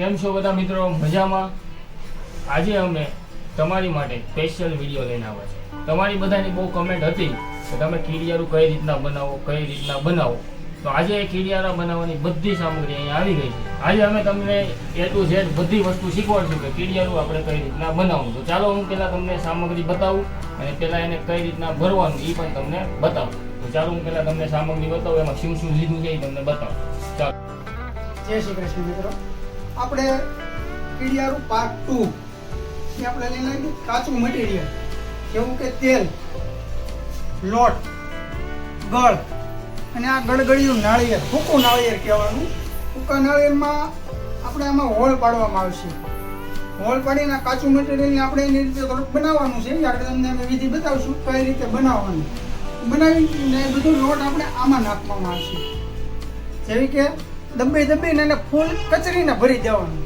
કેમ છો બધા મિત્રો? મજામાં? આજે અમે તમારી માટે સ્પેશિયલ વીડિયો લઈને આવ્યા છે તમારી બધાની બહુ કમેન્ટ હતી કે તમે કીડિયારું કઈ રીતના બનાવો, કઈ રીતના બનાવો? તો આજે એ કીડિયારા બનાવવાની બધી સામગ્રી અહીંયા આવી ગઈ છે. આજે અમે તમને એ ટુ ઝેડ બધી વસ્તુ શીખવાડશું કે કીડિયારું આપણે કઈ રીતના બનાવવું. તો ચાલો હું પહેલાં તમને સામગ્રી બતાવું અને પહેલાં એને કઈ રીતના ભરવાનું એ પણ તમને બતાવું. તો ચાલો હું પહેલાં તમને સામગ્રી બતાવું, એમાં શું શું લીધું છે એ તમને બતાવું. ચાલો. જય શ્રી કૃષ્ણ મિત્રો. આપણે કીડિયારું પાર્ટ ટુ એ આપણે લઈ લઈએ કાચું મટીરિયલ જેવું કે તેલ, લોટ, ગળ. અને આ ગળગળિયું નાળિયેર સૂકું નાળિયેર કહેવાનું. સૂકા નાળિયેરમાં આપણે આમાં હોલ પાડવામાં આવશે. હોલ પાડીને કાચું મટીરિયલને આપણે એની રીતે બનાવવાનું છે. આગળ તમને અમે વિધિ બતાવશું કઈ રીતે બનાવવાનું. બનાવીને બધું લોટ આપણે આમાં નાખવામાં આવશે. જેવી કે દબાઈ દબાઈને એને ફૂલ કચરીને ભરી દેવાનું.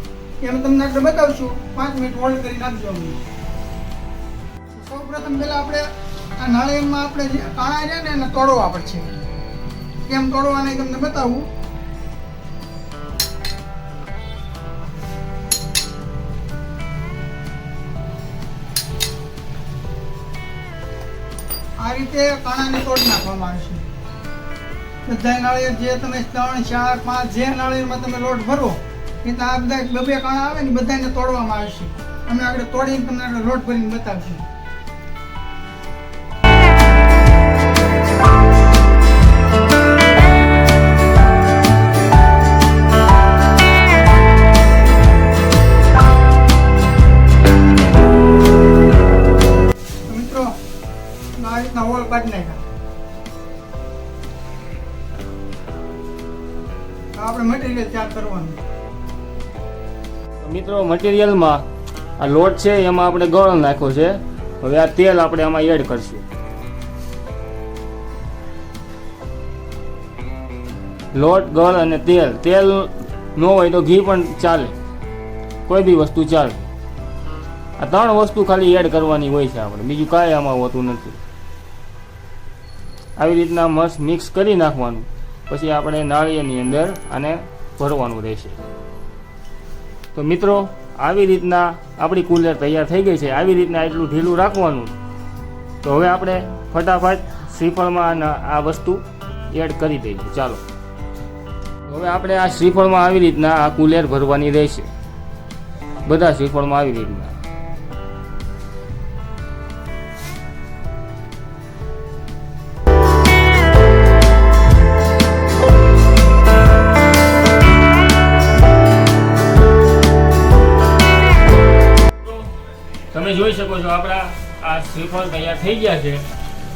એમ તમને આગળ બતાવશું. પાંચ મિનિટ હોલ્ડ કરી નાખજો અમને. સૌ પ્રથમ પહેલાં આપણે આ નાળિયેરમાં આપણે જે કાણા છે ને એને તોડવા પડશે. કેમ તોડવાને તમને બતાવું. આ રીતે કાણાને તોડી નાખવામાં આવશે બધા નાળિયેર જે તમે ત્રણ, ચાર, પાંચ જે નાળિયેરમાં તમે લોટ ભરો, એ તો આ બધા બબે કાણા આવે ને બધાને તોડવામાં આવશે. અમે આગળ તોડીને તમને લોટ ભરીને બતાવશું. તૈયાર કરવાનું. મિત્રો મટીરિયલમાં આ લોટ છે, એમાં આપણે ગળ નાખ્યો છે. હવે આ તેલ આપણે આમાં એડ કરશું. લોટ, ગળ અને તેલ. તેલ ન હોય તો ઘી પણ ચાલે. કોઈ બી વસ્તુ ચાલે. આ ત્રણ વસ્તુ ખાલી એડ કરવાની હોય છે આપણે. બીજું કાંઈ આમાં હોતું નથી. આવી રીતના મસ્ત મિક્સ કરી નાખવાનું. પછી આપણે નાળિયેરની અંદર આને ભરવાનું રહેશે. તો મિત્રો, આવી રીતના આપણી કુલર તૈયાર થઈ ગઈ છે. આવી રીતના એટલું ઢીલું રાખવાનું. તો હવે આપણે ફટાફટ શ્રીફળમાં આ- વસ્તુ એડ કરી દઈશું ચાલો. હવે આપણે આ શ્રીફળમાં આવી રીતના આ કુલેર ભરવાની રહેશે. બધા શ્રીફળમાં આવી રીતના. જોઈ શકો છો, આપણા આ શ્રીફળ તૈયાર થઈ ગયા છે.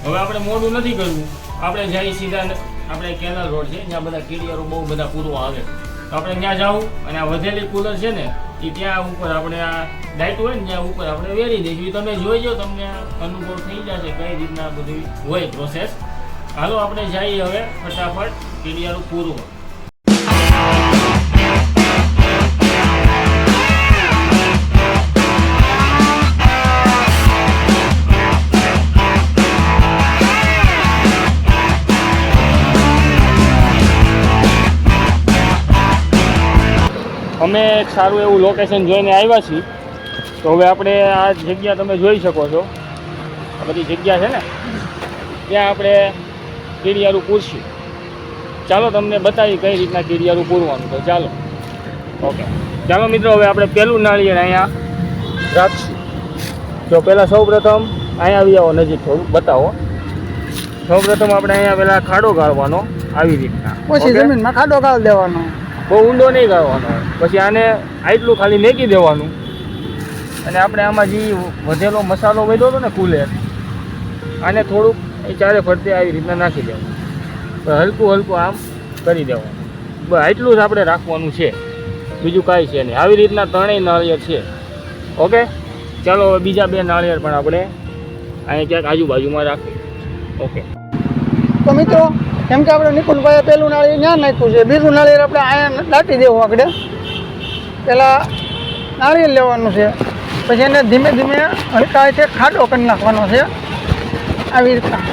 હવે આપણે મોડું નથી કરવું. આપણે જઈ સીધા આપણે કેનલ રોડ છે, જ્યાં બધા કીડિયારો બહુ બધા પૂરો આવે. તો આપણે ત્યાં જાવું અને આ વધેલી કુલર છે ને એ ત્યાં ઉપર આપણે આ ડાયટ હોય ને, ત્યાં ઉપર આપણે વેરી દઈશું. એ તમે જોઈજો તમને અનુભવ થઈ જશે કઈ રીતના બધી હોય પ્રોસેસ હાલો, આપણે જઈએ હવે ફટાફટ કીડિયારું પૂરવા અમે એક સારું એવું લોકેશન જોઈને આવ્યા છીએ. તો હવે આપણે આ જગ્યા તમે જોઈ શકો છો. આ બધી જગ્યા છે ને? ત્યાં આપણે કીડિયારું પૂરશું. ચાલો તમને બતાવી કઈ રીતના કીડિયારું પૂરવાનું તો ચાલો. ઓકે ચાલો મિત્રો હવે આપણે પહેલું નાળિયેર અહીંયા રાખશું. જો પહેલાં સૌ પ્રથમ અહીંયા આવી આવો નજીક થોડું બતાવો. સૌ પ્રથમ આપણે અહીંયા પહેલાં ખાડો ગાળવાનો આવી રીતના. પછી જમીનમાં ખાડો ગાળ દેવાનો. બહુ ઊંડો નહીં ગાળવાનો પછી આને આટલું ખાલી મેકી દેવાનું. અને આપણે આમાં જે વધેલો મસાલો વધ્યો હતો ને કુલેર, આને થોડુંક એ ચારે ફરતે આવી રીતના નાખી દેવાનું. હલકું હલકું આમ કરી દેવાનું. બસ આટલું જ આપણે રાખવાનું છે. બીજું કાંઈ છે નહીં. આવી રીતના ત્રણેય નાળિયેર છે. ઓકે? ચાલો હવે બીજા બે નાળિયેર પણ આપણે અહીંયા ક્યાંક આજુબાજુમાં રાખીએ. ઓકે. તો મિત્રો કેમ કે આપણે નિકુંજભાઈએ પહેલું નાળિયેર ત્યાં નાખ્યું છે, બીજું નાળિયેર આપણે અહીંયા દાટી દેવું આગળ. પહેલાં નાળિયેર લેવાનું છે, પછી એને ધીમે ધીમે હલકા છે ખાડો કરી નાખવાનો છે. આવી રીતના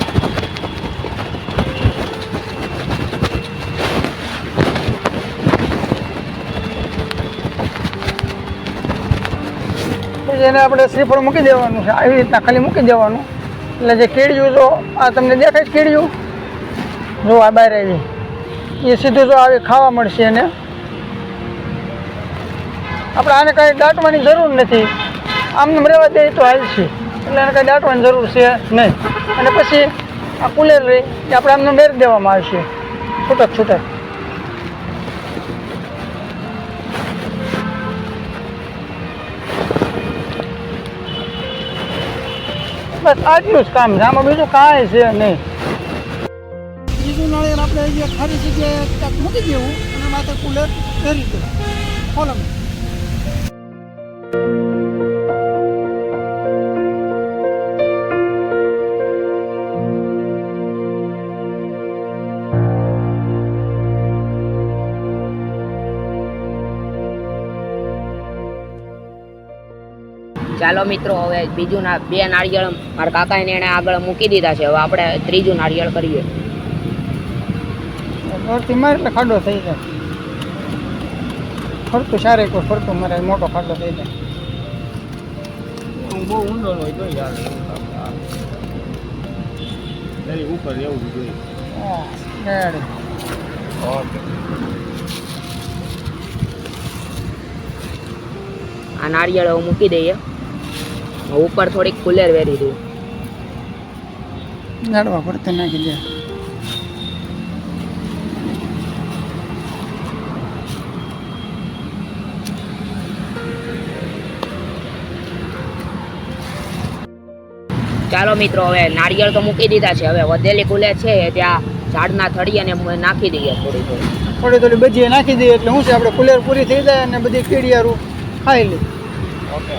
એને આપણે શ્રીફળ મૂકી દેવાનું છે, આવી રીતના ખાલી મૂકી દેવાનું. એટલે જે કેળિયું તો આ તમને દેખાય કેળિયું? જો આ બહાર આવી. એ સીધું જો આવી, ખાવા મળશે એને. આપણે આને કાંઈ દાટવાની જરૂર નથી. આમને રહેવા દે તો હાલશે એટલે એને કાંઈ દાટવાની જરૂર છે નહીં. અને પછી આ કુલેર રહી એ આપણે આમને મેરી દેવામાં આવશે. છૂટક છૂટક. બસ આટલું જ કામ છે. આમાં બીજું કાંઈ છે નહીં. બીજું નાળિયેર આપણે જે ખાલી જગ્યાએ ક્યાંક મૂકી દેવું અને માથે કુલર પહેરી દેવું. કોલમ ચાલો મિત્રો, હવે બીજું ના બે નાળિયેર મારા કાકાને એને આગળ મૂકી દીધા છે. હવે આપણે ત્રીજું નાળિયેર કરીએ. ફરતી મારે એટલે ખાડો થઈ જાય. ફરતું સારે કોઈ ફરતું મારે મોટો ખાડો થઈ જાય. હું બહુ ઊંડો ન હોય તો યાર. ઉપર રહેવું જોઈએ. હા, ઓકે. આ હવે મૂકી દઈએ. ઉપર થોડીક કુલેર વેરી દઉં ઝાડવા ફરતે નાખી દે. ચાલો મિત્રો હવે નારિયેળ તો મૂકી દીધા છે. હવે વધેલી કુલેર છે ત્યાં ઝાડના થળિયાને અને નાખી દઈએ થોડી થોડી. થોડી થોડી બજીએ નાખી દઈએ એટલે શું છે આપણે કુલેર પૂરી થઈ જાય અને બધી કીડિયારું ખાઈ લઈએ ઓકે.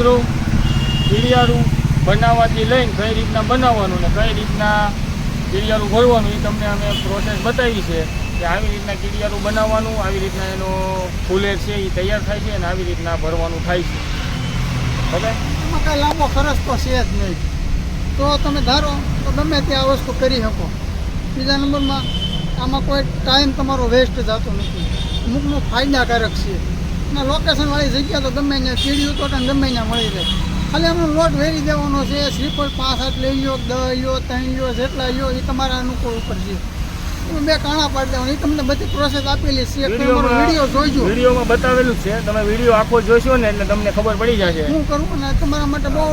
તો મિત્રો પીડિયારું બનાવવાથી લઈને કઈ રીતના બનાવવાનું ને કઈ રીતના કીડિયારું ભરવાનું એ તમને અમે પ્રોસેસ બતાવી છે કે આવી રીતના કીડિયારું બનાવવાનું, આવી રીતના એનો ફૂલેર છે એ તૈયાર થાય છે અને આવી રીતના ભરવાનું થાય છે. બરાબર? એમાં કાંઈ લાંબો ખર્ચ તો છે જ નહીં. તો તમે ધારો તો ગમે તે આ વસ્તુ કરી શકો. બીજા નંબરમાં આમાં કોઈ ટાઈમ તમારો વેસ્ટ થતો નથી. અમુકનું ફાયદાકારક છે. અને લોકેશનવાળી જગ્યા તો ગમે ત્યાં તો તને ગમે ત્યાં મળી જાય. ખાલી એમનો લોટ વેરી દેવાનો છે સ્લીપર પાંચ આઠ લઈ લો દસ લ્યો ત્રણ લો જેટલા લો એ તમારા અનુકૂળ ઉપર છે. બે કાણા પાડી દેવાનું એ તમને બધી પ્રોસેસ આપેલી છે. વીડિયો જોઈજો. વિડીયોમાં બતાવેલું છે. તમે વીડિયો આખો જોશો ને એટલે તમને ખબર પડી જશે. હું કરું ને તમારા માટે બહુ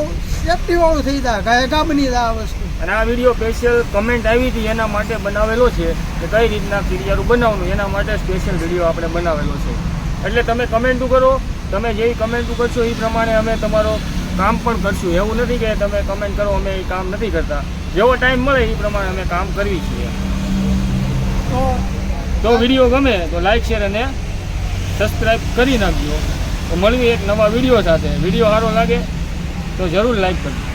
સેફટી વાળું થઈ જાય ગાયગા બની જાય આ વસ્તુ. અને આ વીડિયો સ્પેશિયલ કમેન્ટ આવી હતી એના માટે બનાવેલો છે કે કઈ રીતના કીડિયારું બનાવવાનું એના માટે સ્પેશિયલ વીડિયો આપણે બનાવેલો છે. એટલે તમે કમેન્ટો કરો. તમે જે કમેન્ટો કરશો એ પ્રમાણે અમે તમારો કામ પણ કરશું. એવું નથી કે તમે કમેન્ટ કરો, અમે એ કામ નથી કરતા. જેવો ટાઈમ મળે એ પ્રમાણે અમે કામ કરવી છીએ તો વીડિયો ગમે તો લાઈક શેર અને સબસ્ક્રાઈબ કરી નાખજો. તો મળવી એક નવા વીડિયો સાથે. વીડિયો સારો લાગે તો જરૂર લાઈક કરજો.